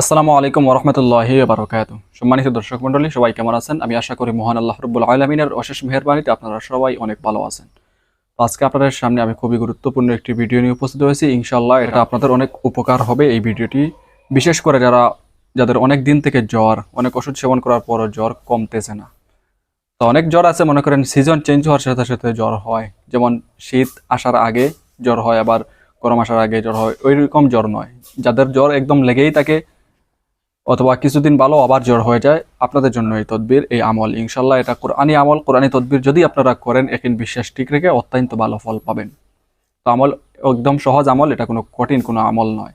আসসালামু আলাইকুম ওরহমতুল্লাহি বারকাত সম্মানিত দর্শক মণ্ডলী, সবাই কেমন আছেন? আমি আশা করি মহান আল্লাহ রব্বুল আলমিনের অশেষ মেহরবানিতে আপনারা সবাই অনেক ভালো আছেন। তো আজকে আপনাদের সামনে আমি খুবই গুরুত্বপূর্ণ একটি ভিডিও নিয়ে উপস্থিত হয়েছি। ইনশাল্লাহ এটা আপনাদের অনেক উপকার হবে এই ভিডিওটি। বিশেষ করে যারা, যাদের অনেক দিন থেকে জ্বর, অনেক ওষুধ সেবন করার পরও জ্বর কমতেছে না। তো অনেক জ্বর আছে, মনে করেন সিজন চেঞ্জ হওয়ার সাথে সাথে জ্বর হয়। যেমন শীত আসার আগে জ্বর হয়, আবার গরম আসার আগে জ্বর হয় ওই রকম জ্বর নয়। যাদের জ্বর একদম লেগেই থাকে অথবা কিছুদিন ভালো আবার জ্বর হয়ে যায়, আপনাদের জন্য এই তদবির, এই আমল। ইনশাল্লাহ এটা কোরআনি আমল। কোরআনি তদবির যদি আপনারা করেন এখন বিশ্বাস ঠিক রেখে অত্যন্ত ভালো ফল পাবেন। তো আমল একদম সহজ আমল, এটা কোনো কঠিন কোনো আমল নয়।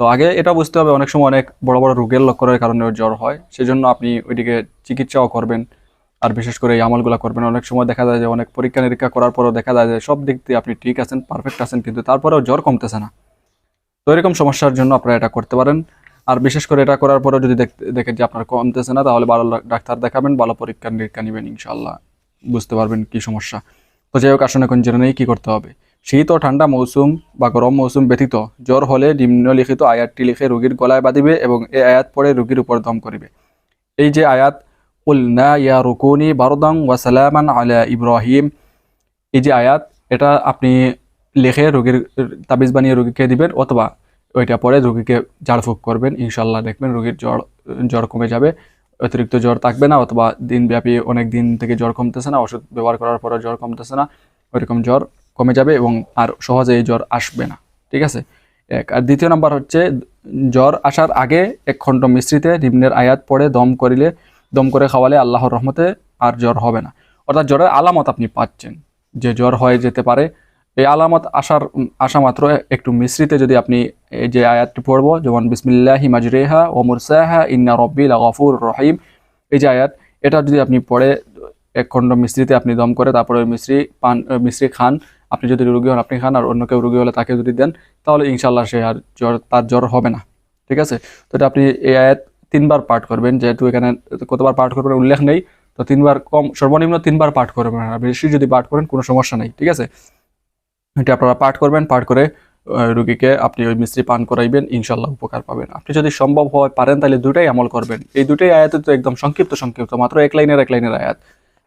তো আগে এটা বুঝতে হবে, অনেক সময় অনেক বড় বড় রোগের লক্ষণের কারণে জ্বর হয়, সেজন্য আপনি ওইদিকে চিকিৎসাও করবেন। আর বিশেষ করে এই আমলগুলো করবেন। অনেক সময় দেখা যায় যে অনেক পরীক্ষা নিরীক্ষা করার পরও দেখা যায় যে সব দিক দিয়ে আপনি ঠিক আছেন পারফেক্ট আছেন, কিন্তু তারপরেও জ্বর কমতেছে না। তো এরকম সমস্যার জন্য আপনারা এটা করতে পারেন। আর বিশেষ করে এটা করার পরে যদি দেখেন যে আপনার কমতেছে না, তাহলে ভালো ডাক্তার দেখাবেন, ভালো পরীক্ষা নিরীক্ষা নেবেন ইনশাল্লাহ বুঝতে পারবেন কি সমস্যা। তো যাই হোক আসলে এখন জেনে নেই কী করতে হবে। শীত ও ঠান্ডা মৌসুম বা গরম মৌসুম ব্যতীত জ্বর হলে নিম্নলিখিত আয়াতটি লিখে রোগীর গলায় বাঁধিবে এবং এই আয়াত পড়ে রোগীর উপর দম করিবে। এই যে আয়াত উল উলনা ইয়া রুকুনি বারদাং ওয়া সালামান আলা ইব্রাহিম এই যে আয়াত, এটা আপনি লিখে রোগীর তাবিজ বানিয়ে রোগীকে দিবেন অথবা ওইটা পরে রোগীকে ঝাড়ফুঁক করবেন ইনশাল্লাহ দেখবেন রুগীর জ্বর জ্বর কমে যাবে। অতিরিক্ত জ্বর থাকবে না অথবা দিনব্যাপী অনেক দিন থেকে জ্বর কমতেছে না, ওষুধ ব্যবহার করার পরে জ্বর কমতেছে না, ওইরকম জ্বর কমে যাবে এবং আর সহজে এই জ্বর আসবে না। ঠিক আছে? এক, আর দ্বিতীয় নাম্বার হচ্ছে জ্বর আসার আগে এক খণ্ড মিশ্রিতে নিম্নের আয়াত পড়ে দম করিলে, দম করে খাওয়ালে আল্লাহর রহমতে আর জ্বর হবে না। অর্থাৎ জ্বরের আলামত আপনি পাচ্ছেন। যে জ্বর হয়ে যেতে পারে এই আলামত আসার আসা মাত্র একটু মিশ্রিতে যদি আপনি এই যে আয়াতটি পড়ব, যেমন, বিসমিল্লাহি মাজরেহা ও মুরসাহা, ইন্না রব্বিল গফুর রহিম। এই যে আয়াত, এটা যদি আপনি পড়ে, এক খণ্ড মিস্ত্রিতে আপনি দম করে, তারপরে ওই মিশ্রি পান মিস্ত্রি খান। আপনি যদি রুগী হন, আপনি খান, আর অন্য কেউ রুগী হলে তাকে যদি দেন, তাহলে ইনশাল্লাহ সে আর জ্বর, তার জ্বর হবে না। ঠিক আছে? তো এটা আপনি এই আয়াত তিনবার পাঠ করবেন, যেহেতু এখানে কতবার পাঠ করবেন উল্লেখ নেই, তো তিনবার কম, সর্বনিম্ন তিনবার পাঠ করবেন, আর বেশি যদি পাঠ করেন, কোনো সমস্যা নেই। ঠিক আছে? এটা আপনারা পাঠ করবেন, পাঠ করে রুগীকে আপনি ওই মিস্ত্রি পান করাইবেন, ইনশাল্লাহ উপকার পাবেন। আপনি যদি সম্ভব হয় পারেন, তাহলে দুটাই আমল করবেন। এই দুটাই আয়াতে তো একদম সংক্ষিপ্ত সংক্ষিপ্ত, মাত্র এক লাইনের এক লাইনের আয়াত।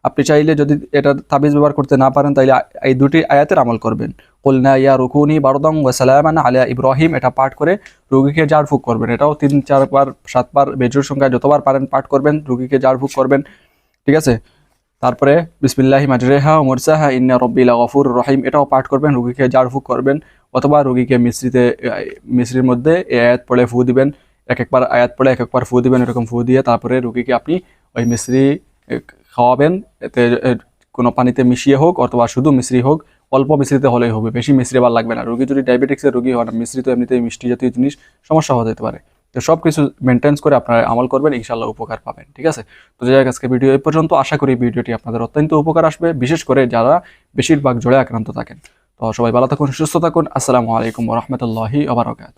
আপনি চাইলে যদি এটা তাবিজ ব্যবহার করতে না পারেন, তাহলে এই দুটি আয়াতের আমল করবেন। কলনা ইয়া রুকুনি বারদং ওয়া সালামান আলিয়া ইব্রাহিম, এটা পাঠ করে রুগীকে ঝাড়ফুঁক করবেন। এটাও তিন, চারবার, সাতবার বেজুর সংখ্যায় যতবার পারেন পাঠ করবেন, রুগীকে ঝাড়ফুঁক করবেন। ঠিক আছে? তারপরে, বিসমিল্লাহি মাজরেহা মুরসাহা ইন্না রব্বিল গফুর রহিম। এটাও পাঠ করবেন, রুগীকে ঝাড়ফুঁক করবেন, অথবা রুগীকে মিশ্রিতে মিশ্রির মধ্যে এই আয়াত পড়ে ফু দিবেন, এক একবার আয়াত পড়ে এক একবার ফু দিবেন, এরকম ফু দিয়ে তারপরে রুগীকে আপনি ওই মিশ্রি খাওয়াবেন, এতে কোনো পানিতে মিশিয়ে হোক, অথবা শুধু মিশ্রি হোক, অল্প মিশ্রিতে হলেই হবে, বেশি মিশ্রি আবার লাগবে না। রুগী যদি ডায়াবেটিক্সের রুগী হন মিশ্রি এমনিতেই মিষ্টি জাতীয় জিনিস, সমস্যা হতে পারে। তো সব কিছু মেনটেন্স করে আপনারা আমল করবেন ইনশাল্লাহ উপকার পাবেন, ঠিক আছে? তো যাই আজকে ভিডিও এই পর্যন্ত। আশা করি ভিডিওটি আপনাদের অত্যন্ত উপকার আসবে। বিশেষ করে যারা বেশিরভাগ জোড়ে আক্রান্ত থাকেন। তো সবাই ভালো থাকুন, সুস্থ থাকুন। আসসালামু আলাইকুম রহমতুল্লাহি আবরকাত